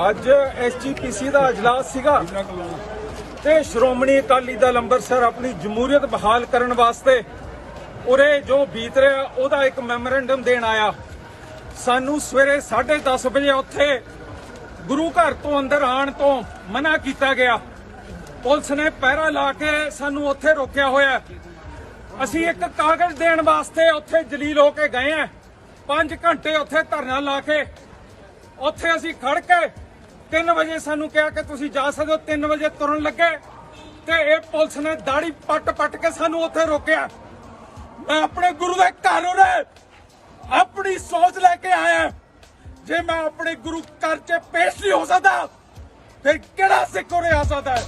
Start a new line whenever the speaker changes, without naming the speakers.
ਅੱਜ ਐਸਜੀਪੀਸੀ ਦਾ اجلاس ਸੀਗਾ ਤੇ ਸ਼੍ਰੋਮਣੀ ਅਕਾਲੀ ਦਲ ਅੰਮ੍ਰਿਤਸਰ ਆਪਣੀ ਜਮਹੂਰੀਅਤ ਬਹਾਲ ਕਰਨ ਵਾਸਤੇ ਉਰੇ ਜੋ ਬੀਤ ਰਿਹਾ ਉਹਦਾ ਇੱਕ ਮੈਮੋਰੈਂਡਮ ਦੇਣ ਆਇਆ ਸਾਨੂੰ ਸਵੇਰੇ 10:30 ਵਜੇ ਉੱਥੇ ਗੁਰੂ ਘਰ ਤੋਂ ਅੰਦਰ ਆਉਣ ਤੋਂ ਮਨਾ ਕੀਤਾ ਗਿਆ ਪੁਲਿਸ ਨੇ ਪਹਿਰਾ ਲਾ ਕੇ ਸਾਨੂੰ ਉੱਥੇ ਰੋਕਿਆ ਹੋਇਆ ਹੈ। ਅਸੀਂ ਇੱਕ ਕਾਗਜ਼ ਦੇਣ ਵਾਸਤੇ ਉੱਥੇ ਜਲੀਲ ਹੋ ਕੇ ਗਏ ਆ 5 ਘੰਟੇ ਉੱਥੇ ਧਰਨਾ ਲਾ ਕੇ ਉੱਥੇ ਅਸੀਂ ਖੜ ਕੇ 3 ਵਜੇ ਸਾਨੂੰ ਕਿਹਾ ਕਿ ਤੁਸੀਂ ਜਾ ਸਕਦੇ ਹੋ 3 ਵਜੇ ਤੁਰਨ ਲੱਗੇ ਤੇ ਇਹ ਪੁਲਿਸ ਨੇ ਦਾੜੀ ਪੱਟ ਪੱਟ ਕੇ ਸਾਨੂੰ ਉੱਥੇ ਰੋਕਿਆ। ਮੈਂ ਆਪਣੇ ਗੁਰੂ ਦੇ ਘਰ ਉਰੇ ਆਪਣੀ ਸੋਚ ਲੈ ਕੇ ਆਇਆ। ਜੇ ਮੈਂ ਆਪਣੇ ਗੁਰੂ ਘਰ 'ਚ ਪੇਸ਼ ਨਹੀਂ ਹੋ ਸਕਦਾ, ਫਿਰ ਕਿਹੜਾ ਸਿੱਖ ਉਰੇ ਆ ਸਕਦਾ ਹੈ?